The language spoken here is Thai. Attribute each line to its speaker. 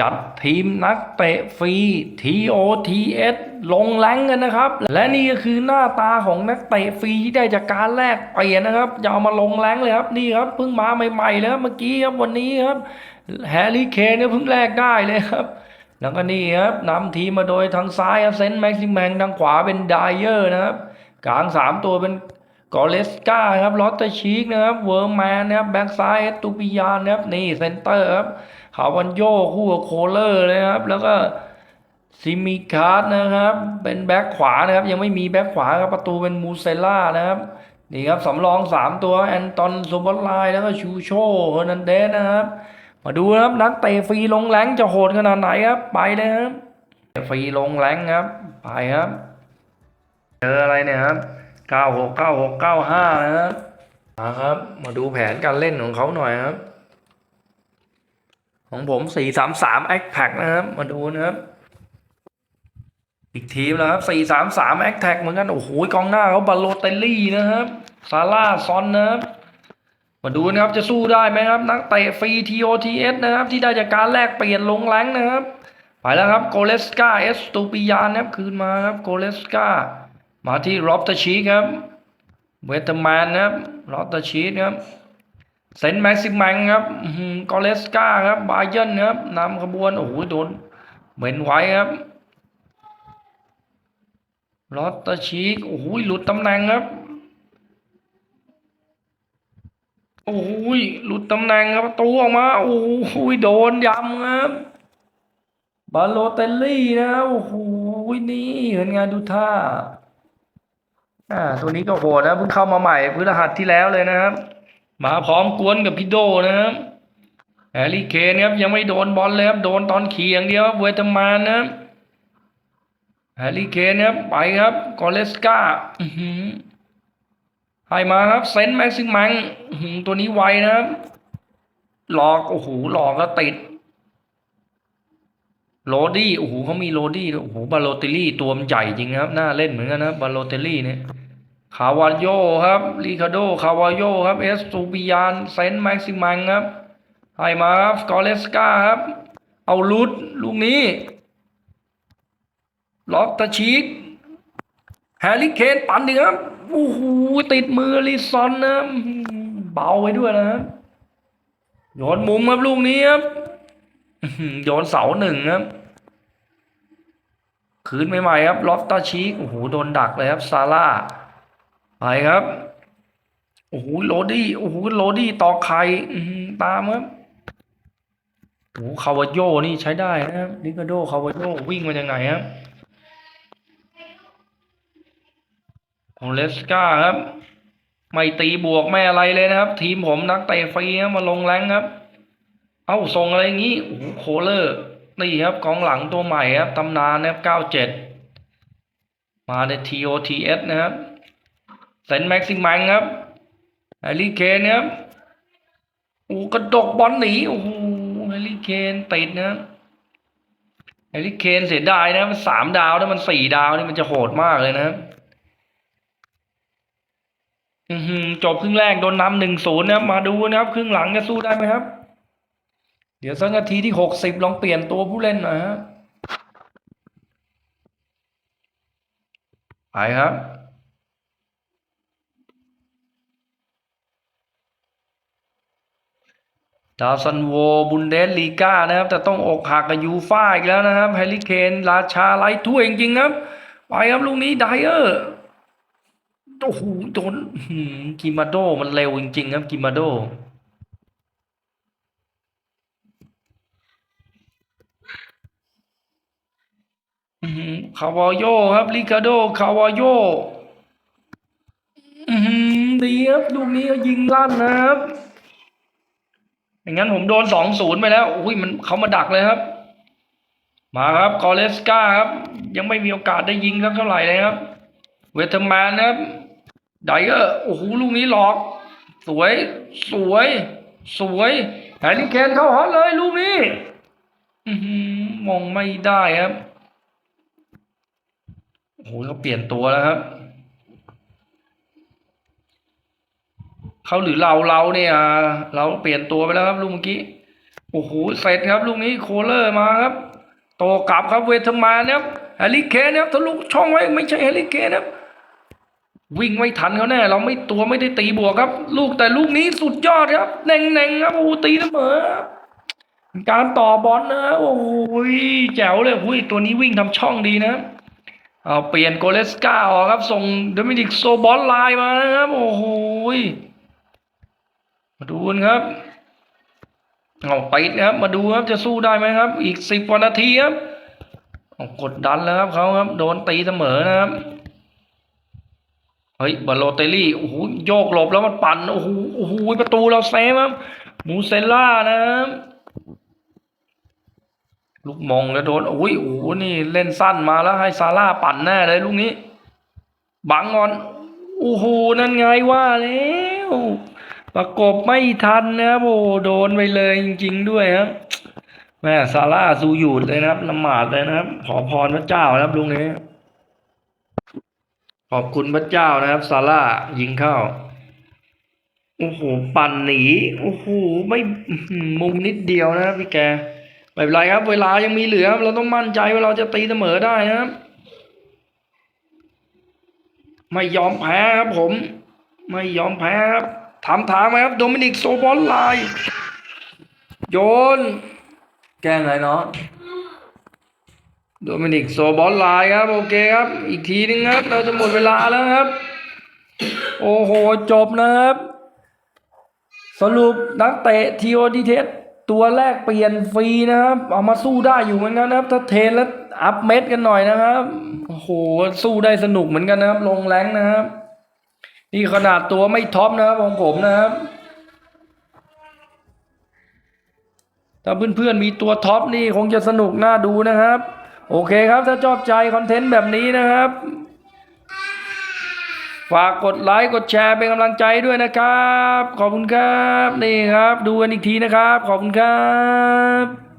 Speaker 1: จัดทีมนักเตะฟรี TOTS ลงแรงกันนะครับ และนี่ก็คือหน้าตาของนักเตะฟรีที่ได้จากการแลกเปลี่ยนนะครับจะเอามาลงแรงเลยครับนี่ครับเพิ่งมาใหม่ๆเลยครับเมื่อกี้ครับวันนี้ครับแฮร์รี่เคนเนี่ยเพิ่งแลกได้เลยครับแล้วก็นี่ครับนำทีมมาโดยทางซ้ายครับเซนต์แม็กซิมแมงทางขวาเป็นไดเออร์นะครับกลางสามตัวเป็น กอเลสกาครับลอตเตชีกนะครับเวอร์แมนนะครับแบ็กซ้ายเอตูปิยานนะครับนี่เซนเตอร์ครับขาววันโยคู่กับโคเลอร์เลยนะครับ แล้วก็ซิมิคาร์ดนะครับ เป็นแบ็กขวานะครับ ยังไม่มีแบ็กขวาครับประตูเป็นมูเซล่านะครับนี่ครับสำรองสามตัวแอนตอนโซบอลไลน์แล้วก็ชูโชเฮอร์นันเดสนะครับ มาดูครับนักเตะฟรีลงแรงจะโหดขนาดไหนครับ ไปเลยครับฟรีลงแรงครับ ไปครับ เจออะไรเนี่ยครับ เก้าหกเก้าหกเก้าห้านะครับมาครับ มาดูแผนการเล่นของเขาหน่อยครับ ของผมสี่สามสามแอคแท็กนะครับ มาดูนะครับ อีกทีมนะครับสี่สามสามแอคแท็กเหมือนกัน โอ้โหกองหน้าเขาบาโลเตลลี่นะครับ ซาร่าซอนนะครับมาดูนะครับ จะสู้ได้ไหมครับ นักเตะฟรี TOTS นะครับ ที่ได้จากการแลกเปลี่ยนลงแรงนะครับ ไปแล้วครับโกเลสกาเอสตูปิยานนะครับ คืนมาครับโกเลสกา มาที่รอบตอร์ชีครับเวเตอร์แมนนะครับรอบตอร์ชีครับเซนต์แม็กซิมังครับกอเลสกาครับบาเยนครับนำขบวนโอ้โหโดนเหม็นไว้ครับรอบเตอชีโอ้โหหลุดตำแหน่งครับ โอ้โหหลุดตำแหน่งครับประตูออกมา โอ้โหโดนยำครับ บาโลเตลลี่นะ โอ้โหนี่เห็นงานดูท่า อ่า ตัวนี้ก็โหดนะเพิ่งเข้ามาใหม่พฤหัสที่แล้วเลยนะครับ มาพร้อมกวนกับพี่โดนะครับแฮร์รี่เคนครับยังไม่โดนบอลเลยครับโดนตอนขี่อย่างเดียวครับเวเตร์มานนะครับแฮร์รี่เคนครับไปครับกอเลสกาหือให้มาครับเซนแม็กซิมังตัวนี้ไวนะครับ หลอกโอ้โหหลอกก็ติดโรดี้โอ้โหเขามีโรดี้โอ้โหบาโลเตลลี่ตัวมันใหญ่จริงครับน่าเล่นเหมือนกันนะบบาโลเตลลี่เนี่ย คาวาโยครับลิคาโดคาวาโยครับเอสตูบิยานเซนแม็กซิมังครับให้มาครับกอเลสกาครับ เอาลุดลูกนี้ล็อกตะชีกแฮร์รี่เคนปั่นดีครับโอ้โหติดมือลิซอนนะเบาไว้ด้วยนะครับโยนมุมครับลูกนี้ครับย้อหือโยนเสาหนึ่งครับคืนใหม่ๆครับลอฟตาชีกโอ้โหโดนดักเลยครับซาร่า ไปครับ โอ้โหโรดี้โอ้โหโรดี้ต่อไข่ตามครับโอ้โหคาวาโยนี่ใช้ได้นะครับลิกาโดคาวาโยวิ่งมาจากไหนครับของเลสกาครับ ไม่ตีบวกไม่อะไรเลยนะครับ ทีมผมนักเตะฟรีมาลงแรงครับ เอ้าส่งอะไรอย่างงี้โอ้โหโคเลอร์นี่ครับกองหลังตัวใหม่ครับตำนานนะครับเก้าเจ็ดมาใน TOTS นะครับ เซนแม็กซิมังครับแฮร์รี่เคนครับโอ้กระดกบอลหนีโอ้โหแฮร์รี่เคนติดนะแฮร์รี่เคนเสียดายนะมันสามดาวถ้ามันสี่ดาวนี่มันจะโหดมากเลยนะอือหือจบครึ่งแรกโดนนำหนึ่งศูนย์นะมาดูนะครับ ครึ่งหลังจะสู้ได้ไหมครับ เดี๋ยวสักนาทีที่หกสิบลองเปลี่ยนตัวผู้เล่นหน่อยฮะไปครับ ดาวซันโวบุนเดสลีกานะครับ แต่ต้องอกหักกับยูฟ่าอีกแล้วนะครับแฮร์รี่เคนราชาไล่ถ้วยจริงๆครับ ไปครับลูกนี้ไดเออร์โอ้โหโดนกิมาโดมันเร็วจริง ๆ ครับกิมาโดคาวาโยครับลิคาโดคาวาโยอือหือดีครับลูกนี้ยิงลั่นนะครับ อย่างนั้นผมโดนสองศูนย์ไปแล้วอุ้ยมันเขามาดักเลยครับ มาครับกอเลสกาครับ ยังไม่มีโอกาสได้ยิงสักเท่าไหร่เลยครับ เวเทอร์แมนนะครับไดเออร์โอ้โหลูกนี้หลอก สวย สวย สวยแฮร์รี่เคนเข้าฮอตเลยลูกนี้อมองไม่ได้ครับโอ้โหเขาเปลี่ยนตัวแล้วครับ เขาหรือเราเราเนี่ยเราเปลี่ยนตัวไปแล้วครับลูกเมื่อกี้โอ้โหเสร็จครับลูกนี้โคเลอร์มาครับ โตกลับครับเวทมานครับแฮร์รี่เคนครับทะลุช่องไว้ไม่ใช่แฮร์รี่เคนครับวิ่งไม่ทันเขาแน่ เราไม่ตัวไม่ได้ตีบวกครับ ลูกแต่ลูกนี้สุดยอดครับเน่งเน่งครับโอ้ตีเสมอการต่อบอลนะโอ้โหแจ๋วเลยหุ้ยตัวนี้วิ่งทำช่องดีนะเอาเปลี่ยนโกเลสกาออกครับ ส่งโดมินิกโซบอลไลน์มานะครับโอ้โห มาดูกันครับเอาไปนะครับ มาดูครับจะสู้ได้ไหมครับ อีกสิบว่านาทีครับกดดันแล้วครับเขาครับ โดนตีเสมอนะครับเฮ้ยบาโลเตลลี่โอ้โหโยกหลบแล้วมันปั่นโอ้โหโอ้โหประตูเราเซฟครับมูเซล่านะครับลูกมองแล้วโดนโอ้ยโอ้โหนี่เล่นสั้นมาแล้วให้ซาร่าปั่นแน่เลยลูกนี้ บังงอนโอ้โหนั่นไงว่าแล้ว ประกบไม่ทันนะครับโอ้โดนไปเลยจริง ๆ ด้วยครับแม่ซาร่าสูหยุดเลยนะครับละหมาดเลยนะครับ ขอพรพระเจ้านะครับลุงนี้ ขอบคุณพระเจ้านะครับซาร่ายิงเข้าโอ้โหปั่นหนีโอ้โหไม่มุมนิดเดียวนะครับพี่แกไม่เป็นไรครับ เวลายังมีเหลือครับเราต้องมั่นใจว่าเราจะตีเสมอได้นะครับ ไม่ยอมแพ้ครับผม ไม่ยอมแพ้ครับ ถามถามไหมครับ โดมินิกโซบอลไลน์โยน แกล้งไงเนาะโดมินิกโซบอลไลน์ครับ โอเคครับ อีกทีนึงครับ เราจะหมดเวลาแล้วครับ โอ้โห จบนะครับ สรุปนักเตะทีโอดีเทสตัวแรกเปลี่ยนฟรีนะครับ เอามาสู้ได้อยู่เหมือนกันนะครับ ถ้าเทรนแล้วอัพเม็ดกันหน่อยนะครับ โอ้โห สู้ได้สนุกเหมือนกันนะครับ ลงแรงนะครับ นี่ขนาดตัวไม่ท็อปนะครับของผมนะครับ ถ้าเพื่อนๆมีตัวท็อปนี่คงจะสนุกน่าดูนะครับ โอเคครับถ้าชอบใจคอนเทนต์แบบนี้นะครับ ฝากกดไลค์กดแชร์เป็นกำลังใจด้วยนะครับ ขอบคุณครับ นี่ครับ ดูกันอีกทีนะครับ ขอบคุณครับ